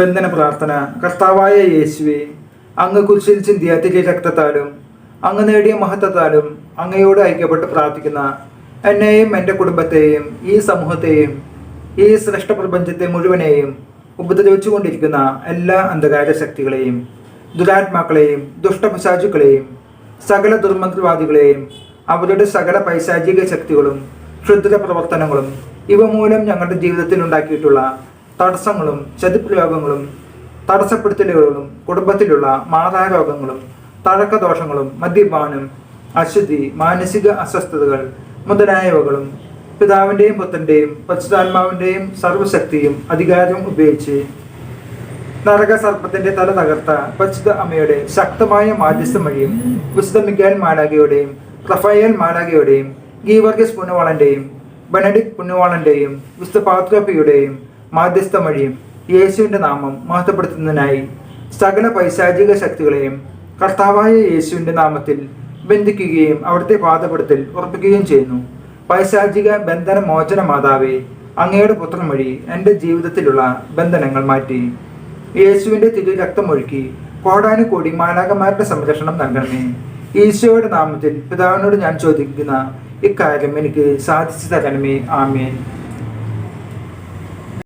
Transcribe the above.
ബന്ധന പ്രാർത്ഥന. കർത്താവായ യേശുവെ അങ്ങ് കുരിശിൽ ചിന്തിയ തിരി രക്തത്താലും അങ്ങ് നേടിയ മഹത്വത്താലും അങ്ങയോട് ഐക്യപ്പെട്ട് പ്രാർത്ഥിക്കുന്ന എന്നെയും എന്റെ കുടുംബത്തെയും ഈ സമൂഹത്തെയും ഈ ശ്രേഷ്ഠ പ്രപഞ്ചത്തെ മുഴുവനെയും ഉപദ്രവിച്ചുകൊണ്ടിരിക്കുന്ന എല്ലാ അന്ധകാര ശക്തികളെയും ദുരാത്മാക്കളെയും ദുഷ്ടപിശാചുക്കളെയും സകല ദുർമന്ത്രവാദികളെയും അവരുടെ സകല പൈശാചിക ശക്തികളും ക്ഷുദ്ര പ്രവർത്തനങ്ങളും ഇവ മൂലം ഞങ്ങളുടെ ജീവിതത്തിൽ ഉണ്ടാക്കിയിട്ടുള്ള തടസ്സങ്ങളും ചതിപ്പ് രോഗങ്ങളും തടസ്സപ്പെടുത്തലുകളും കുടുംബത്തിലുള്ള മാതാരോഗങ്ങളും തഴക്കദോഷങ്ങളും മദ്യപാനം അശുദ്ധി മാനസിക അസ്വസ്ഥതകൾ മുതലായവകളും പിതാവിന്റെയും പുത്രന്റെയും പശുതാത്മാവിന്റെയും സർവശക്തിയും അധികാരവും ഉപയോഗിച്ച് നരക സർപ്പത്തിന്റെ തല തകർത്ത പരിശുദ്ധ അമ്മയുടെ ശക്തമായ മാധ്യസ്ഥം വഴിയും വിശുദ്ധ മിക്കാൽ മാലാഖയുടെയും റഫയേൽ മാലാഖയുടെയും ഗീവർഗസ് പുണ്യവാളന്റെയും ബെനഡിക് പുണ്യവാളന്റെയും വിശുദ്ധ പാത്രോപ്പിയുടെയും മാധ്യസ്ഥം വഴിയും യേശുവിന്റെ നാമം മഹത്വപ്പെടുത്തുന്നതിനായി സകല പൈശാചിക ശക്തികളെയും കർത്താവായ യേശുവിന്റെ നാമത്തിൽ ബന്ധിക്കുകയും അവിടുത്തെ പാതപ്പെടുത്തൽ ഉറപ്പിക്കുകയും ചെയ്യുന്നു. പൈശാചിക ബന്ധന മോചന മാതാവേ അങ്ങയുടെ പുത്രൻ വഴി എന്റെ ജീവിതത്തിലുള്ള ബന്ധനങ്ങൾ മാറ്റി. യേശുവിന്റെ തിരു രക്തമൊഴുക്കി കോടാനുകോടി മാലാകന്മാരുടെ സംരക്ഷണം നൽകണമേ. ഈശോയുടെ നാമത്തിൽ പിതാവിനോട് ഞാൻ ചോദിക്കുന്ന ഇക്കാര്യം എനിക്ക് സാധിച്ചു തരണമേ. ആമേൻ.